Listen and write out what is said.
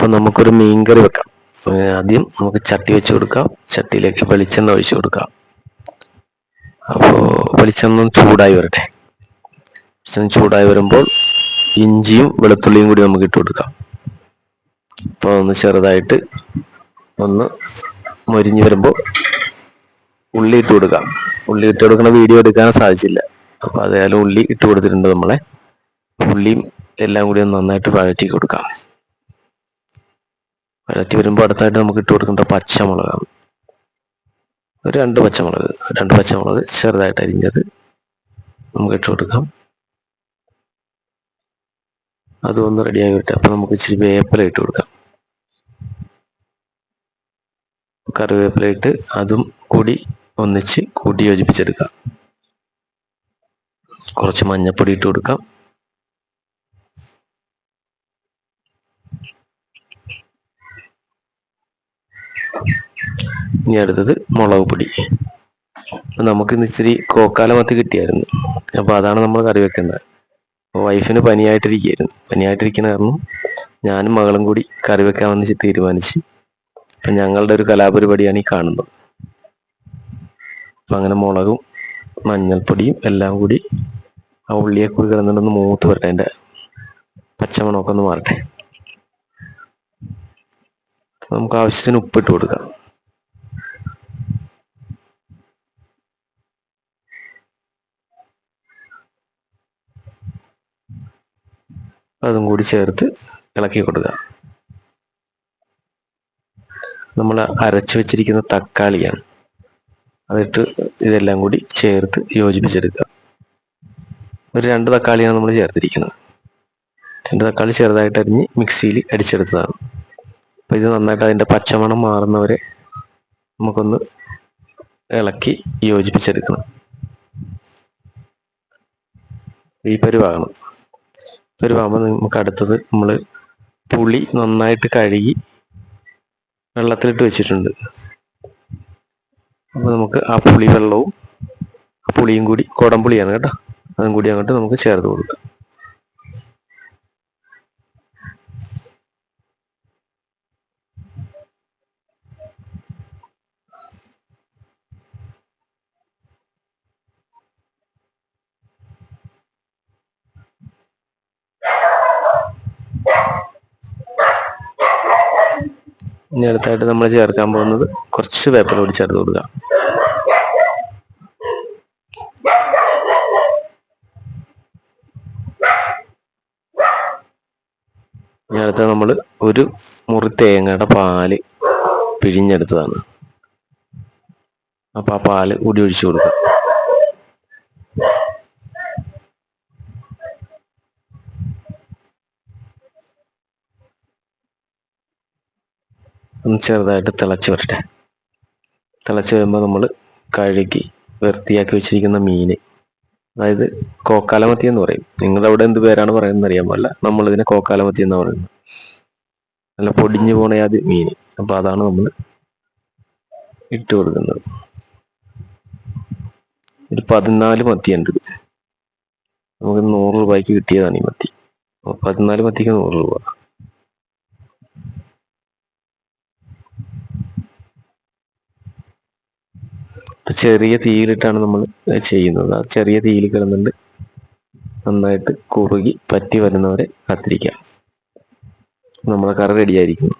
അപ്പം നമുക്കൊരു മീൻകറി വെക്കാം. ആദ്യം നമുക്ക് ചട്ടി വെച്ച് കൊടുക്കാം. ചട്ടിയിലേക്ക് വെളിച്ചെണ്ണ ഒഴിച്ചു കൊടുക്കാം. അപ്പോൾ വെളിച്ചെണ്ണ ചൂടായി വരട്ടെ. വെളിച്ചെണ്ണ ചൂടായി വരുമ്പോൾ ഇഞ്ചിയും വെളുത്തുള്ളിയും കൂടി നമുക്ക് ഇട്ട് കൊടുക്കാം. അപ്പോൾ ഒന്ന് ചെറുതായിട്ട് ഒന്ന് മൊരിഞ്ഞ് വരുമ്പോൾ ഉള്ളി ഇട്ട് കൊടുക്കാം. ഉള്ളി ഇട്ട് കൊടുക്കുന്ന വീഡിയോ എടുക്കാൻ സാധിച്ചില്ല. അപ്പോൾ അതായാലും ഉള്ളി ഇട്ട് കൊടുത്തിട്ടുണ്ട് നമ്മളെ. ഉള്ളിയും എല്ലാം കൂടി നന്നായിട്ട് വഴറ്റി കൊടുക്കാം. വഴറ്റി വരുമ്പോൾ അടുത്തായിട്ട് നമുക്ക് ഇട്ട് കൊടുക്കേണ്ട പച്ചമുളകാണ്. ഒരു രണ്ട് പച്ചമുളക് രണ്ട് പച്ചമുളക് ചെറുതായിട്ട് അരിഞ്ഞത് നമുക്ക് ഇട്ട് കൊടുക്കാം. അതും ഒന്ന് റെഡിയായി വരട്ടെ. അപ്പം നമുക്ക് ഇച്ചിരി വേപ്പില ഇട്ട് കൊടുക്കാം. കറിവേപ്പില ഇട്ട് അതും കൂടി ഒന്നിച്ച് കൂട്ടി യോജിപ്പിച്ചെടുക്കാം. കുറച്ച് മഞ്ഞപ്പൊടി ഇട്ട് കൊടുക്കാം. ഇനി അടുത്തത് മുളക് പൊടി. നമുക്ക് ഇന്ന് ഇച്ചിരി കോക്കാല മത്തി കിട്ടിയായിരുന്നു. അപ്പോൾ അതാണ് നമ്മൾ കറി വെക്കുന്നത്. അപ്പോൾ വൈഫിന് പനിയായിട്ടിരിക്കുകയായിരുന്നു. പനിയായിട്ടിരിക്കുന്ന കാരണം ഞാനും മകളും കൂടി കറി വെക്കാമെന്ന് തീരുമാനിച്ച് അപ്പം ഞങ്ങളുടെ ഒരു കലാപരിപാടിയാണ് ഈ കാണുന്നത്. അപ്പം അങ്ങനെ മുളകും മഞ്ഞൾപ്പൊടിയും എല്ലാം കൂടി ആ ഉള്ളിയെ കൂടി കിടന്നിട്ടൊന്ന് മൂത്ത് വരട്ടെ അതിന്റെ പച്ചമണമൊക്കെ ഒന്ന് മാറട്ടെ. നമുക്ക് ആവശ്യത്തിന് ഉപ്പിട്ട് കൊടുക്കാം. അതും കൂടി ചേർത്ത് ഇളക്കി കൊടുക്കുക. നമ്മൾ അരച്ചു വെച്ചിരിക്കുന്ന തക്കാളിയാണ്. അതിട്ട് ഇതെല്ലാം കൂടി ചേർത്ത് യോജിപ്പിച്ചെടുക്കുക. ഒരു രണ്ട് തക്കാളിയാണ് നമ്മൾ ചേർത്തിരിക്കുന്നത്. രണ്ട് തക്കാളി ചെറുതായിട്ട് അരിഞ്ഞ് മിക്സിയിൽ അടിച്ചെടുത്തതാണ്. അപ്പോൾ ഇത് നന്നായിട്ട് അതിന്റെ പച്ചമണം മാറുന്നവരെ നമുക്കൊന്ന് ഇളക്കി യോജിപ്പിച്ചെടുക്കണം. ഈ പരുവാകണം പരുവാകുമ്പോൾ നമുക്ക് അടുത്തത് നമ്മൾ പുളി നന്നായിട്ട് കഴുകി വെള്ളത്തിലിട്ട് വെച്ചിട്ടുണ്ട്. അപ്പോൾ നമുക്ക് ആ പുളി വെള്ളവും പുളിയും കൂടി കുടംപുളിയാണ് കേട്ടോ. അതും കൂടി അങ്ങോട്ട് നമുക്ക് ചേർത്ത് കൊടുക്കാം. ഇനി അടുത്തായിട്ട് നമ്മൾ ചേർക്കാൻ പോകുന്നത് കുറച്ച് വേപ്പില കൂടി ചേർത്ത് കൊടുക്കുക ഇനി അടുത്ത നമ്മൾ ഒരു മുറി തേങ്ങയുടെ പാൽ പിഴിഞ്ഞെടുത്തതാണ്. അപ്പൊ ആ പാൽ കൂടി ഒഴിച്ചു കൊടുക്കുക ചെറുതായിട്ട് തിളച്ച് വരട്ടെ. തിളച്ച് വരുമ്പോൾ നമ്മൾ കഴുകി വൃത്തിയാക്കി വെച്ചിരിക്കുന്ന മീൻ അതായത് കോക്കാലമത്തി എന്ന് പറയും. നിങ്ങളുടെ അവിടെ എന്ത് പേരാണ് പറയുന്നത് അറിയാൻ പാടില്ല നമ്മളിതിനെ കോക്കാലമത്തി എന്ന് പറയുന്നത്. നല്ല പൊടിഞ്ഞു പോണ അത് മീൻ അപ്പോൾ അതാണ് നമ്മൾ ഇട്ട് കൊടുക്കുന്നത്. ഒരു പതിനാല് മത്തിയുണ്ട് നമുക്ക് നൂറ് രൂപയ്ക്ക് കിട്ടിയതാണ് ഈ മത്തി. പതിനാല് മത്തിക്ക് നൂറ് രൂപ. ചെറിയ തീയിലിട്ടാണ് നമ്മൾ ചെയ്യുന്നത്. ആ ചെറിയ തീയിൽ കിടന്നിട്ട് നന്നായിട്ട് കുറുകി പറ്റി വരുന്നവരെ കാത്തിരിക്കാം. നമ്മുടെ കറി റെഡി ആയിരിക്കും